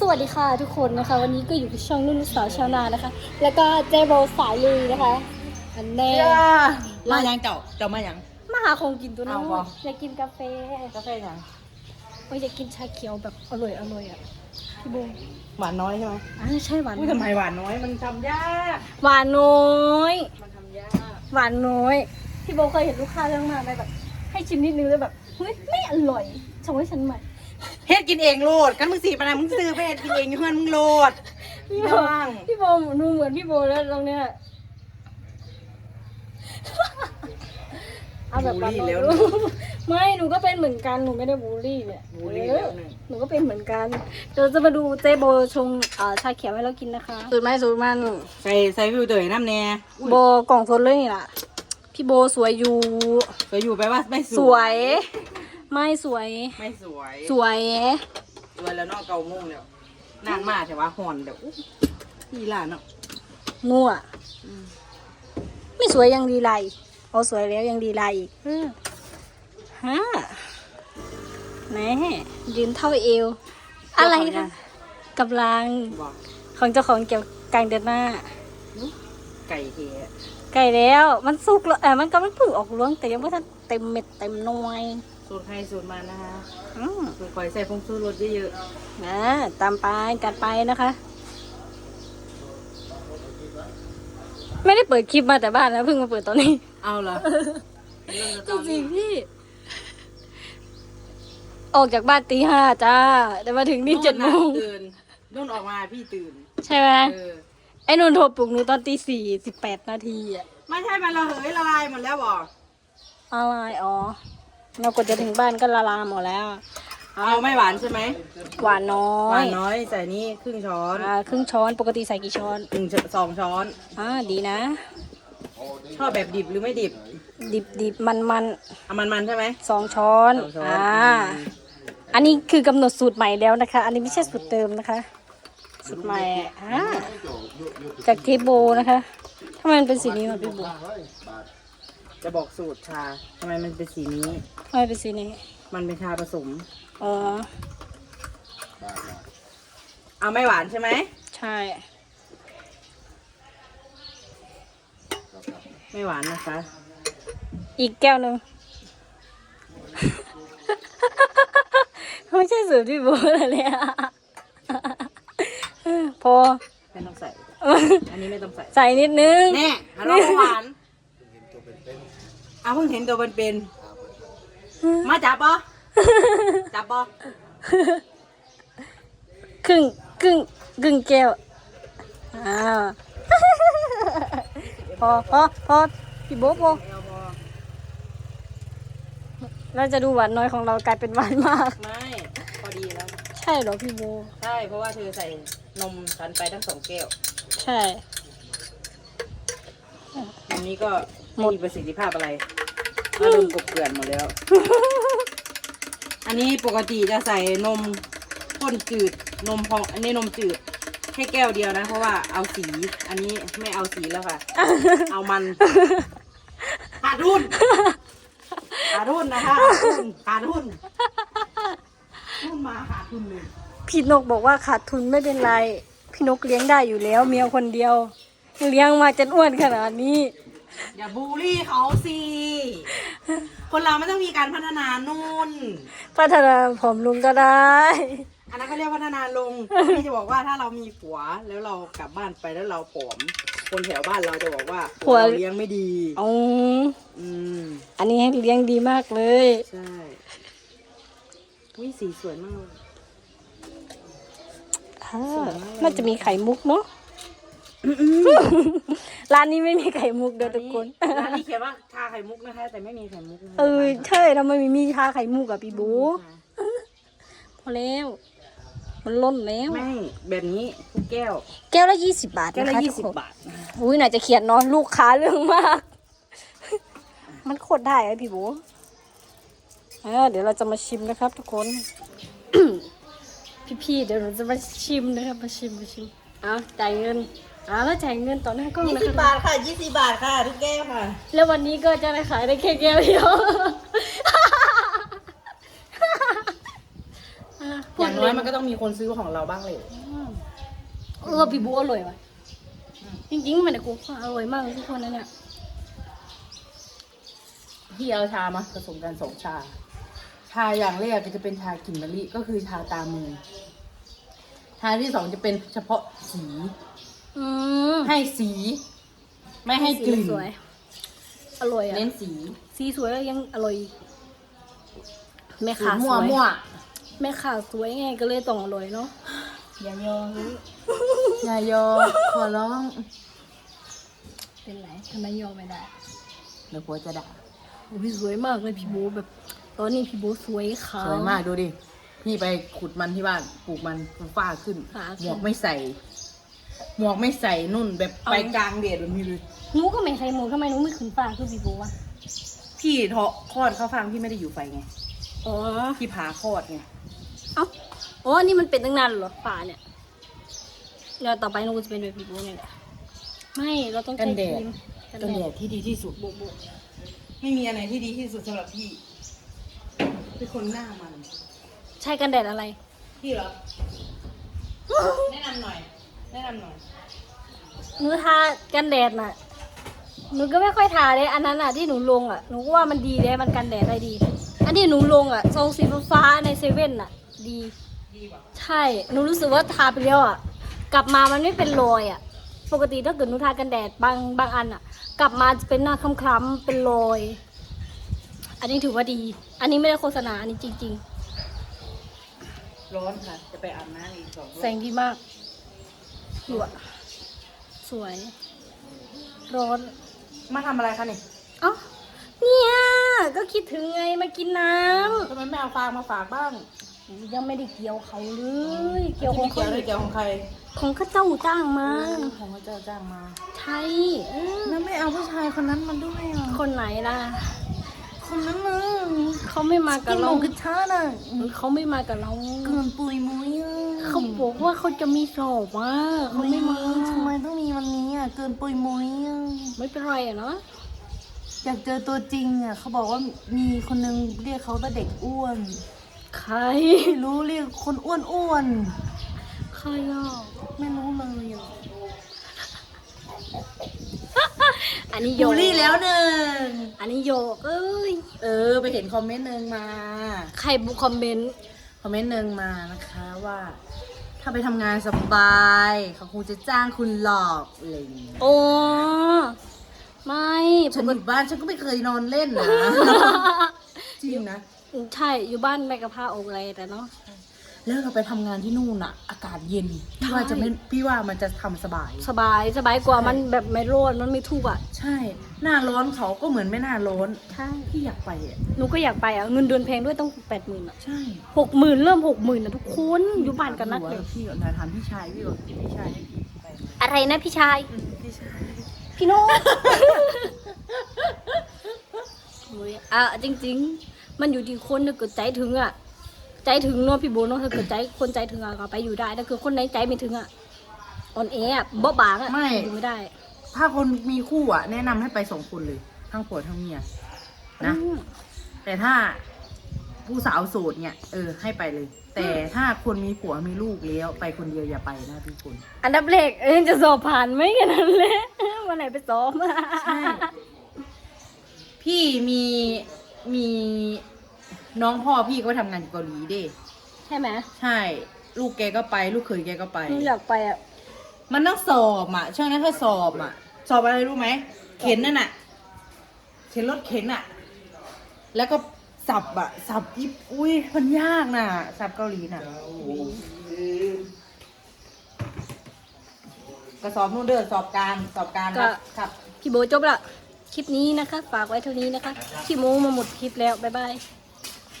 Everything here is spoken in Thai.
สวัสดีค่ะทุกคนนะคะ วันนี้ก็อยู่กับช่องนุ่นสาวชาวนานะคะ แล้วก็เจโบสายลุยนะคะอันแน่มายังเจ้าเจ้ามายังมาหาของกินตัวน้อเอายบ่อยากกินกาแฟกาแฟยังโอ้ยอยากกินชาเขียวแบบอร่อยอร่อยอะพี่โบหวานน้อยใช่ไหมอ่าใช่หวานอุ้ยทำไมหวานน้อยมันทำยากหวานน้อยมันทำยากหวานน้อยพี่โบเคยเห็นลูกค้าเรื่องมากไหมแบบ ให้ชิมนิดนึงแล้วแบบเฮ้ยไม่อร่อยส่งให้ฉันใหม่ เฮ็ดกินเองโลดกันมึงสีปะนะมึงซื้อไปเฮ็ดกินเองอยู่เพื่อนมึงโลด พี่โบบ้าง พี่โบหนูเหมือนพี่โบแล้วตรงเนี้ยเอาแบบบูลลี่แล้วหนูไม่หนูก็เป็นเหมือนกันหนูไม่ได้บูลลี่เนี่ยบูลลี่แล้วหนึ่งหนูก็เป็นเหมือนกันเดี๋ยวจะมาดูเจโบชงเอ่อชาเขียวให้เรากินนะคะ สูตรไม้สูตรมันใส่ใส่ฟิวเตอร์ให้น้ำแน่อุ้ยโบกล่องสดเลยนี่ล่ะ พี่โบสวยอยู่สวยอยู่ไปว่าไม่สสวยวย ไม่สวย ไม่สวยสวยสวยแล้วเนาะเกาโมงแล้วนานมากแต่ว่าหอนเดี๋ยวอุ๊ยพี่ล่ะเนาะมั่วไม่สวยยังดีไรเอาสวยแล้วยังดีไรอีกเออฮะแหม่ยืนเท่าเอว อะไรนะกำลังบอกของเจ้าของเกี่ยวกลางเดือนหน้า ไก่เทใกล้แล้ว มันสุกแล้วเออมันก็มันเพิ่งออกรวงแต่ยังไม่ทันเต็มเม็ดเต็มหน่วย สูตรใครสูตรมันนะคะอืมสูตรคอยใส่ผงชูรสเยอะนะตามไปจัดไปนะคะ ไม่ได้เปิดคลิปมาแต่บ้านนะเพิ่งมาเปิดตอนนี้ ๆเอาเหรอจริงๆพี่ ออกจากบ้านตีห้าจ้า แต่มาถึงนี่เจ็ดโมงตื่นนุ่นออกมาพี่ตื่นใช่ไหมเออไอ้นนท์โทรปลุกหนูตอนตีสี่สิบแปดนาทีอะไม่ใช่มันระเหยละลายหมดแล้วบอกอะไรอ๋อ เรากดจะถึงบ้านก็ละลายหมดแล้ว เอาไม่หวานใช่ไหมหวานน้อหวายนน้อยใส่นี่ครึ่งช้อนอ่าครึ่งช้อนปกติใส่กี่ช้อนหนึ่งช้อนสองช้อนอ่าดีนะ ชอบแบบดิบหรือไม่ดิบดิบดิบมันมันเอามันมันๆใช่ไหมๆสองช้อนสองช้อน อ่าอืมอันนี้คือกำหนดสูตรใหม่แล้วนะคะ อันนี้ไม่ใช่สูตรเดิมนะคะ สูตรใหม่อ่าจากเทโบนะคะทำไมมันเป็นสีนี้วะพี่โบ จะบอกสูตรชาทำไมมันเป็นสีนี้ทำไมเป็นสีนี้ มันเป็นชาผสม อ๋อ เอาไม่หวานใช่ไหม ใช่ ไม่หวานนะคะ อีกแก้วหนึ่ง ไม่ใช่สูตรพี่โบแล้วเนี่ยพอ ไม่ต้องใส่ อันนี้ไม่ต้องใส่ ใส่นิดนึง แน่ฮัลโหลหวาน เอาเพิ่งเห็นตัวเป็นๆมาจับปะจับปะครึ่งครึ่งครึ่งแก้วอ้าวพอพอพอพี่โบพอเอาพอเราจะดูหวานน้อยของเรากลายเป็นหวานมาก ไม่ พอดีแล้ว ใช่เหรอพี่โบใช่ เพราะว่าเธอใส่นมฉันไปทั้งสองแก้ว ใช่ อันนี้ก็หมไม่ดมีประสิทธิภาพอะไร ก็โดนกบเกลื่อนหมดแล้ว อันนี้ปกติจะใส่นมข้นจืดนมพอง อันนี้นมจืดแค่แก้วเดียวนะ เพราะว่าเอาสี อันนี้ไม่เอาสีแล้วค่ะ เอามันขาดทุนขาดทุนนะคะขาดทุนขาดทุนทุนมาขาดทุนเลยพี่นกบอกว่าขาดทุนไม่เป็นไร พี่นกเลี้ยงได้อยู่แล้ว เมียคนเดียว เลี้ยงมาจนอ้วนขนาดนี้ อย่าบูลลี่เขาสิ คนเราไม่ต้องมีการพัฒนานุ่น พัฒนาผมลุงก็ได้ อันนั้นเขาเรียกพัฒนาลงพี่จะบอกว่าถ้าเรามีผัวแล้วเรากลับบ้านไปแล้วเราผอม คนแถวบ้านเราจะบอกว่าผัวเราเลี้ยงไม่ดีอ๋ออืมอันนี้ให้เลี้ยงดีมากเลย ใช่วิสีสวยมากเลยอ่าน่าจะมีไข่มุกเนาะ ร้านนี้ไม่มีไข่มุกเด้อทุกคนร้านนี้เขียนว่าชาไข่มุกนะคะ แต่ไม่มีไข่มุกนะคะเออใช่ทำไมไม่มีชาไข่มุกอะพี่บูพอแล้ว มันล้นแล้วไม่แบบนี้ทุกแก้ว แก้วละยี่สิบบาทแก้วนะละคะยี่ทุสิกบคนบาทนะคะอุ้ยไหนจะเขียนเนาะลูกค้าเรื่องมาก มันโคตรได้อะพี่บูเออเดี๋ยวเราจะมาชิมนะครับ ทุกคน พี่ๆเดี๋ยวเราจะมาชิมนะครับมาชิมมาชิม เอาจ่ายเงินอ่าแล้วจ่ายเงินต่อหน้ากล้องยี่นะสิบคะบาทค่ะยี่สิบบาทค่ะทุกแก้วค่ะ แล้ววันนี้ก็จะได้ขายได้แค่แก้วเดียวอะพูดเลยน้อยมันก็ต้องมีคนซื้อของเราบ้างเลย เออพี่บูอร่อยว่ะ จริงๆมันแต่กูว่าอร่อยมากทุกคนนะเนี่ยพี่เอาชามาผสมกันสองชา ชาอย่างแรกก็จะเป็นชากลิ่นมะลิก็คือชาตามือ ชาที่สองจะเป็นเฉพาะสี อืมให้สี ไม่ให้กลิ่นสีสวย อร่อยอะ เน้นสี สีสวยแล้วยังอร่อยแม่สีขาสมั่ววยมั่วแม่ขาสวยไงก็เลยต้องอร่อยเนาะอย่ายอมอย่ายอมขอร้อง เป็นไรทำไมยอมไม่ได้เดี๋ยวผัวจะด่าโอ้ยสวยมากเลยพี่โบแบบ ตอนนี้พี่โบสวยขาวสวยมากดูดิ พี่ไปขุดมันที่บ้านปลูกมันมันฟ้าขึ้น ฟ้าขึ้น หมวกไม่ใส่ หมวกไม่ใส่นุ่นแบบเอาไปกลางเดดแบบนี้เลย หนูก็ไม่ใช่หมูทำไมหนูไม่ขึ้นฟ้าคือพี่โบวะพี่เทาะคลอดเข้าฟังพี่ไม่ได้อยู่ไฟไง อ๋อ พี่ผาคลอดไง เอ้าอ๋ออันนี่มันเป็นตั้งนานเหรอฟ้าเนี่ยเดี๋ยวต่อไปหนูจะเป็นแบบพี่โบเนี่ยแหละไม่เราต้องใช้กันแดคดรีมกันแดดที่ดีที่สุดโบโบไม่มีอะไรที่ดีที่สุดสำหรับพี่ เป็นคนหน้ามันใช้กันแดดอะไร พี่เหรอ แนะนำหน่อย แนะนำหน่อย หนูทากันแดดน่ะ หนูก็ไม่ค่อยทาเลยอันนั้นอะที่หนูลงอะ หนูก็ว่ามันดีเลยมันกันแดดได้ดี อันที่หนูลงอะทรงสีฟ้าๆในเซเว่นอะ ดี ดีป่ะใช่ หนูรู้สึกว่าทาไปแล้วอะ กลับมามันไม่เป็นรอยอะ ปกติถ้าเกิดหนูทากันแดดบางบางอันอะ กลับมาจะเป็นหน้าคล้ำๆเป็นรอย อันนี้ถือว่าดี อันนี้ไม่ได้โฆษณา อันนี้จริง ร้อนค่ะ จะไปอาบน้ำอีกสองรๆอบแสงดีมากดูอะสวย ร้อน มาทำอะไรคะนี่เอ้าเนี่ยก็คิดถึงไงมากินน้ทำไมไม่เอาฟางมาฝากบ้างำยังไม่ได้เกี่ยวเขาเลย เกี่ยวที่ของไม่เกี่ยวเลยเกี่ยวของใครของข้าเจ้าจ้างมาของพระเจ้าจ้างมา ใช่เออแล้วไม่เอาผู้ชายคนนั้นมาด้วยอะคนไหนล่ะ คนนั้นน่ะเขาไม่มากับเรากินช้าน่ะเขาไม่มากับเราเกินปุยมุ้ยอะเขาบอกว่าเขาจะมีสอบว่าเขาไม่มาทำไมต้องมีวันนี้อะเกินปุยมุ้ยอะไม่เป็นไรอะเนาะอยากเจอตัวจริงอะเขาบอกว่ามีคนนึงเรียกเขาว่าเด็กอ้วนใครไม่รู้เรียกคนอ้วนอ้วนใครอะๆไม่รู้เลยอะ อันนี้โยบูลลี่แล้วหนึ่งอันนี้โยกเอ้ยเออ ไปเห็นคอมเมนต์หนึ่งมา ใครบุคอมเมนต์คอมเมนต์หนึ่งมานะคะว่า ถ้าไปทำงานสบายเขาคงจะจ้างคุณหลอกอะไรอย่างเงี้ยโอ้ไม่ฉันอยู่บ้านฉันก็ไม่เคยนอนเล่นนะ จริงนะ ใช่อยู่บ้านแม่กะพร้าออกอะไรแต่เนาะ แล้วเราไปทำงานที่นู่นอะอากาศเย็นพี่ว่าใช่จะไม่พี่ว่ามันจะทำสบาย สบายสบายกว่ามันแบบไม่ร้อนมันไม่ทุกข์อะใช่ หน้าร้อนเขาก็เหมือนไม่หน้าร้อนใช่พี่อยากไปอะหนูก็อยากไปอะเงินเดือนแพงด้วยต้องแปดหมื่นอะใช่หกหมื่นเริ่มหกหมื่นอะทุกคนอยู่บ้านกันนักหัวเลยพี่ก่อนนะถามพี่ชายพี่บอกพี่ชายให้พี่ไปอะไรนะพี่ชาย อืมพี่ชาย พี่โน้ตโอ้ยอะจริง ๆ มันอยู่ที่คนถ้าเกิดใจถึงอะ ใจถึงเนาะพี่โบเนาะถ้าเกิดใจคนใจถึงอะก็ไปอยู่ได้ถ้าเกิดคนไหนใจไม่ถึงอะอ่อนแออะบ่บางอะไม่ อยู่ไม่ได้ถ้าคนมีคู่อะแนะนำให้ไปสองคนเลย ทั้งผัวทั้งเมียนะ อืมแต่ถ้าผู้สาวโสดเนี่ย เออ ให้ไปเลย แต่ถ้าคนมีผัวมีลูกแล้ว ไปคนเดียวอย่าไปนะทุกคน อันดับแรกเอ้ยจะสอบผ่านไหมกันนั้นแหละวันไหนไปสอบ ใช่ พี่มีมี น้องพ่อพี่ก็ไปทำงานอยู่เกาหลีเด้ใช่ไหมใช่ ลูกแกก็ไป ลูกเขยแกก็ไป หนูอยากไปอะ มันต้องสอบอะ ช่วงนั้นเขาสอบอะ สอบอะไรรู้ไหม เข็นนั่นน่ะ เข็นรถเข็นอะ แล้วก็สับอะ สับยิบอุ้ยมันยากน่ะ สับเกาหลีน่ะ ก็สอบนู่นเด้อสอบกลาร สอบกลารก็ ครับ พี่โบจบละ คลิปนี้นะคะ ฝากไว้เท่านี้นะคะพี่โมมาหมดคลิปแล้ว บ๊ายบาย